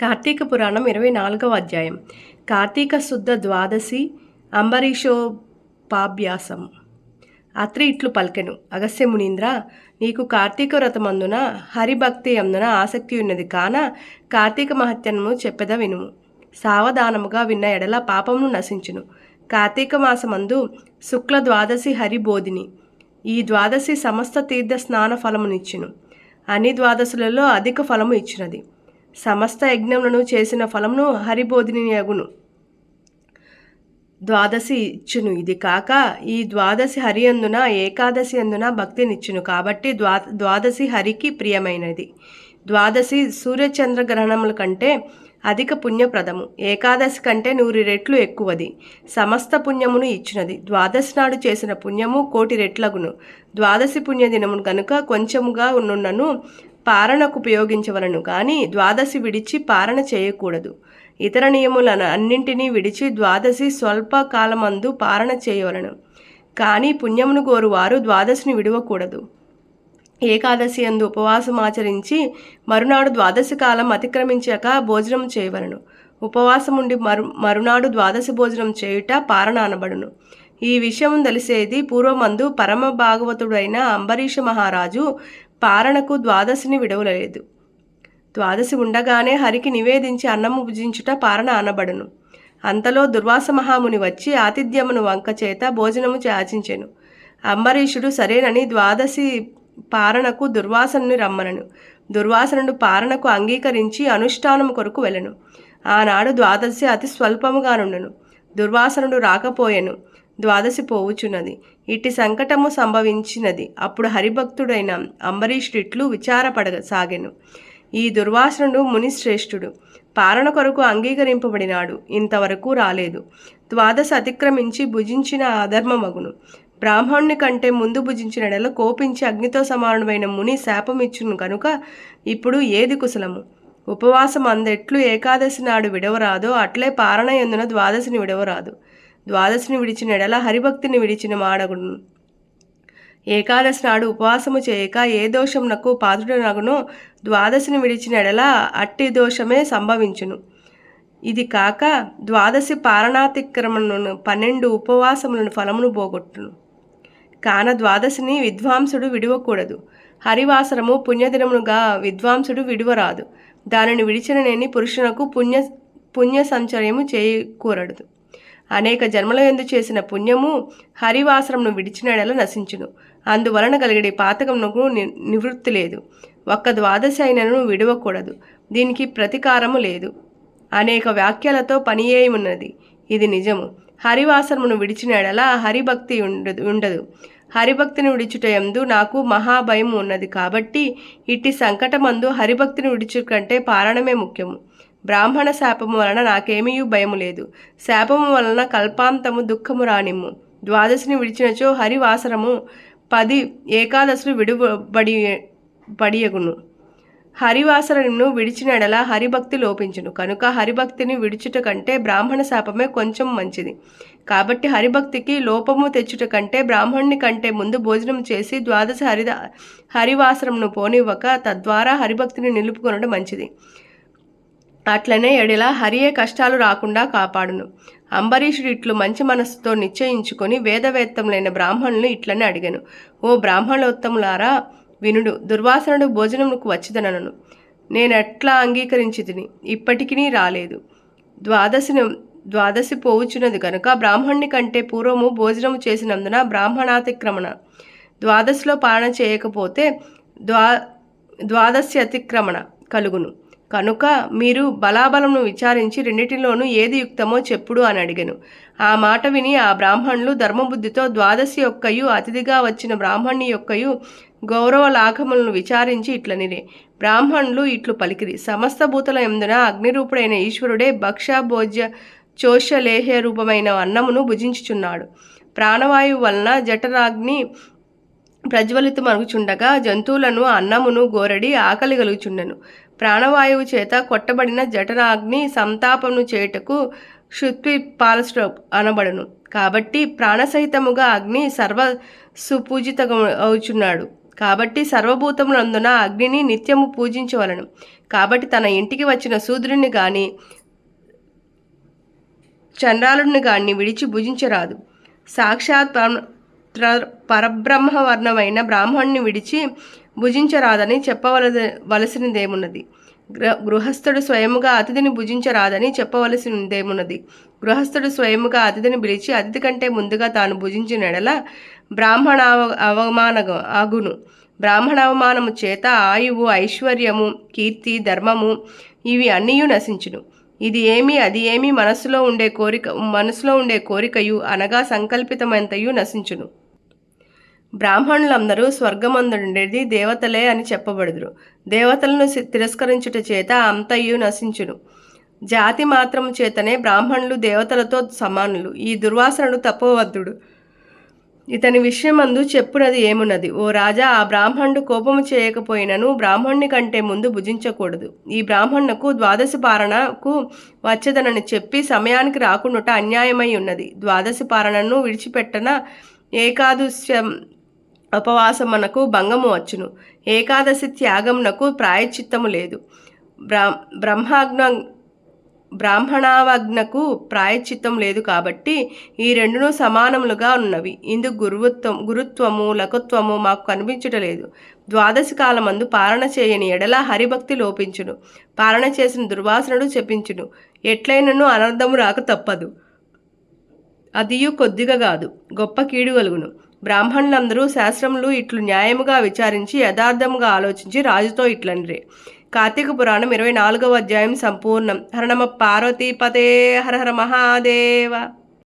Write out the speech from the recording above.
కార్తీక పురాణం ఇరవై నాలుగవ అధ్యాయం. కార్తీక శుద్ధ ద్వాదశి అంబరీషోపాభ్యాసం. అత్రి ఇట్లు పలికెను. అగస్య మునీంద్ర నీకు కార్తీక వ్రతమందున హరిభక్తి అందున ఆసక్తి ఉన్నది కాన కార్తీక మహత్యము చెప్పెద వినుము. సావధానముగా విన్న ఎడల పాపమును నశించును. కార్తీక మాసమందు శుక్ల ద్వాదశి హరిబోధిని. ఈ ద్వాదశి సమస్త తీర్థ స్నాన ఫలమునిచ్చును. అన్ని ద్వాదశులలో అధిక ఫలము ఇచ్చినది. సమస్త యజ్ఞములను చేసిన ఫలమును హరిబోధిని అగును ద్వాదశి ఇచ్చును. ఇది కాక ఈ ద్వాదశి హరి అందున ఏకాదశి అందున భక్తినిచ్చును. కాబట్టి ద్వా ద్వాదశి హరికి ప్రియమైనది. ద్వాదశి సూర్యచంద్ర గ్రహణముల కంటే అధిక పుణ్యప్రదము. ఏకాదశి కంటే నూరు రెట్లు ఎక్కువది. సమస్త పుణ్యమును ఇచ్చినది. ద్వాదశి నాడు చేసిన పుణ్యము కోటి రెట్లగును. ద్వాదశి పుణ్యదినమును కనుక కొంచెముగా ఉన్నను పారణకు ఉపయోగించవలను కానీ ద్వాదశి విడిచి పారణ చేయకూడదు. ఇతర నియములను అన్నింటినీ విడిచి ద్వాదశి స్వల్ప కాలమందు పారణ చేయవలను. కానీ పుణ్యమును కోరువారు ద్వాదశిని విడవకూడదు. ఏకాదశి అందు ఉపవాసం ఆచరించి మరునాడు ద్వాదశి కాలం అతిక్రమించాక భోజనం చేయవలను. ఉపవాసముండి మరు మరునాడు ద్వాదశి భోజనం చేయుట పారణ అనబడును ఈ విషయం తెలిసేది పూర్వమందు పరమ భాగవతుడైన అంబరీష మహారాజు పారణకు ద్వాదశిని విడవలేదు. ద్వాదశి ఉండగానే హరికి నివేదించి అన్నము భుజించుట పారణ అనబడును. అంతలో దుర్వాస మహాముని వచ్చి ఆతిథ్యమును వంక చేత భోజనము చాచించెను అంబరీషుడు సరేనని ద్వాదశి పారణకు దుర్వాసనుని రమ్మనను. దుర్వాసనుడు పారణకు అంగీకరించి అనుష్ఠానము కొరకు వెళ్ళను. ఆనాడు ద్వాదశి అతి స్వల్పముగానుండెను. దుర్వాసనుడు రాకపోయెను. ద్వాదశి పోవుచున్నది. ఇట్టి సంకటము సంభవించినది. అప్పుడు హరిభక్తుడైన అంబరీషుడిట్లు విచారపడగ సాగెను ఈ దుర్వాసనుడు మునిశ్రేష్ఠుడు. పాలన కొరకు అంగీకరింపబడినాడు. ఇంతవరకు రాలేదు. ద్వాదశ అతిక్రమించి భుజించిన అధర్మమగును. బ్రాహ్మణుని కంటే ముందు భుజించిన నెల కోపించి అగ్నితో సమానమైన ముని శాపమిచ్చును కనుక ఇప్పుడు ఏది కుశలము? ఉపవాసం అందెట్లు ఏకాదశి నాడు విడవరాదో అట్లే పారణ ఎందున ద్వాదశిని విడవరాదు. ద్వాదశిని విడిచిన ఎడల హరిభక్తిని విడిచిన మాడగును ఏకాదశి నాడు ఉపవాసము చేయక ఏ దోషమునకు పాత్రుడనగునో ద్వాదశిని విడిచిన ఎడల అట్టి దోషమే సంభవించును. ఇది కాక ద్వాదశి పారణాతిక్రమణను పన్నెండు ఉపవాసములను ఫలమును పోగొట్టును. కాన ద్వాదశిని విద్వాంసుడు విడవకూడదు. హరివాసరము పుణ్యదినమునుగా విద్వాంసుడు విడువరాదు. దానిని విడిచిననేని పురుషునకు పుణ్య పుణ్య సంచర్యము చేయకూడదు అనేక జన్మల ఎందు చేసిన పుణ్యము హరివాసరంను విడిచినడల నశించును. అందువలన కలిగడే పాతకమునకు నివృత్తి లేదు. ఒక్క ద్వాదశి అయినను విడవకూడదు. దీనికి ప్రతీకారము లేదు. అనేక వ్యాఖ్యలతో పనియేయమున్నది. ఇది నిజము. హరివాసరమును విడిచినడల హరిభక్తి ఉండదు ఉండదు. హరిభక్తిని విడిచుట ఎందు నాకు మహాభయం ఉన్నది కాబట్టి ఇట్టి సంకటమందు హరిభక్తిని విడిచు కంటే పారణమే ముఖ్యము. బ్రాహ్మణ శాపము వలన నాకేమీ భయము లేదు. శాపము వలన కల్పాంతము దుఃఖము రానిమ్ము. ద్వాదశిని విడిచినచో హరివాసరము పది ఏకాదశులు విడుబడి పడియగును. హరివాసరను విడిచినడలా హరిభక్తి లోపించును. కనుక హరిభక్తిని విడుచుట కంటే బ్రాహ్మణ శాపమే కొంచెం మంచిది. కాబట్టి హరిభక్తికి లోపము తెచ్చుట కంటే బ్రాహ్మణుని కంటే ముందు భోజనం చేసి ద్వాదశ హరిద హరివాసరంను పోనివ్వక తద్వారా హరిభక్తిని నిలుపుకొనడం మంచిది. అట్లనే ఎడల హరియే కష్టాలు రాకుండా కాపాడును. అంబరీషుడు ఇట్లు మంచి మనస్సుతో నిశ్చయించుకొని వేదవేత్తములైన బ్రాహ్మణులు ఇట్లనే అడిగాను. ఓ బ్రాహ్మణోత్తములారా వినుడు దుర్వాసనుడు భోజనముకు వచ్చిదనను నేను ఎట్లా అంగీకరించి తిని ఇప్పటికీ రాలేదు. ద్వాదశిని ద్వాదశి పోవుచున్నది కనుక బ్రాహ్మణుని కంటే పూర్వము భోజనము చేసినందున బ్రాహ్మణాతిక్రమణ. ద్వాదశిలో పాలన చేయకపోతే ద్వా ద్వాదశి అతిక్రమణ కలుగును. కనుక మీరు బలాబలమును విచారించి రెండిటిలోనూ ఏది యుక్తమో చెప్పుడు అని అడిగను. ఆ మాట విని ఆ బ్రాహ్మణులు ధర్మబుద్ధితో ద్వాదశి యొక్కయు అతిథిగా వచ్చిన బ్రాహ్మణి యొక్కయు గౌరవ లాఘములను విచారించి ఇట్లనిరే. బ్రాహ్మణులు ఇట్లు పలికిరి. సమస్త భూతల ఎందున అగ్నిరూపుడైన ఈశ్వరుడే భక్ష భోజ్య చోష్య రూపమైన అన్నమును భుజించుచున్నాడు. ప్రాణవాయువు వలన జఠరాగ్ని ప్రజ్వలితమరుగుచుండగా జంతువులను అన్నమును గోరడి ఆకలి కలుగుచుండెను ప్రాణవాయువు చేత కొట్టబడిన జఠరాగ్ని సంతాపమును చేయుటకు శుత్వి పాలస్ట్ర అనబడును. కాబట్టి ప్రాణసహితముగా అగ్ని సర్వ సుపూజిత అవుచున్నాడు కాబట్టి సర్వభూతములందున అగ్నిని నిత్యము పూజించవలను. కాబట్టి తన ఇంటికి వచ్చిన శూద్రుని గాని చంద్రాలుడిని గాని విడిచి భుజించరాదు. సాక్షాత్ పరబ్రహ్మ వర్ణమైన పరబ్రహ్మవర్ణమైన బ్రాహ్మణ్ణి విడిచి భుజించరాదని చెప్పవలద వలసినదేమున్నది. గృహ గృహస్థుడు స్వయముగా అతిథిని భుజించరాదని చెప్పవలసినదేమున్నది. గృహస్థుడు స్వయముగా అతిథిని పిలిచి అతిథి కంటే ముందుగా తాను భుజించిన ఎడల బ్రాహ్మణ అవ- అవమాన అగును బ్రాహ్మణ అవమానము చేత ఆయువు ఐశ్వర్యము కీర్తి ధర్మము ఇవి అన్నీ నశించును. ఇది ఏమి అది ఏమి మనస్సులో ఉండే కోరిక మనసులో ఉండే కోరికయు అనగా సంకల్పితమంతయు నశించును. బ్రాహ్మణులందరూ స్వర్గమందుండేది దేవతలే అని చెప్పబడుదురు. దేవతలను తిరస్కరించుట చేత అంతయు నశించును. జాతి మాత్రము చేతనే బ్రాహ్మణులు దేవతలతో సమానులు. ఈ దుర్వాసనుడు తపోవద్దుడు. ఇతని విషయమందు చెప్పునది ఏమున్నది? ఓ రాజా ఆ బ్రాహ్మణుడు కోపము చేయకపోయినను బ్రాహ్మణుని కంటే ముందు భుజించకూడదు. ఈ బ్రాహ్మణునకు ద్వాదశి పారణకు వచ్చేదనని చెప్పి సమయానికి రాకుండాట అన్యాయమై ఉన్నది. ద్వాదశి పారణను విడిచిపెట్టన ఏకాదశ్యం ఉపవాసమునకు భంగము వచ్చును. ఏకాదశి త్యాగమునకు ప్రాయశ్చిత్తము లేదు. బ్రా బ్రహ్మాగ్న బ్రాహ్మణావజ్ఞకు ప్రాయశ్చిత్తం లేదు కాబట్టి ఈ రెండును సమానములుగా ఉన్నవి. ఇందుకు గురువత్వం గురుత్వము లకుత్వము మాకు కనిపించటలేదు ద్వాదశి కాలమందు పాలన చేయని ఎడల హరిభక్తి లోపించును. పాలన చేసిన దుర్వాసనుడు చెప్పించును ఎట్లయినను అనర్థము రాక తప్పదు. అదియు కొద్దిగా కాదు గొప్ప కీడు కలుగును. బ్రాహ్మణులందరూ శాస్త్రములు ఇట్లు న్యాయముగా విచారించి యథార్థముగా ఆలోచించి రాజుతో ఇట్లనిరే కార్తీక పురాణం ఇరవై నాలుగవ అధ్యాయం సంపూర్ణం. హరణమ పార్వతీపతే హర హర మహాదేవ.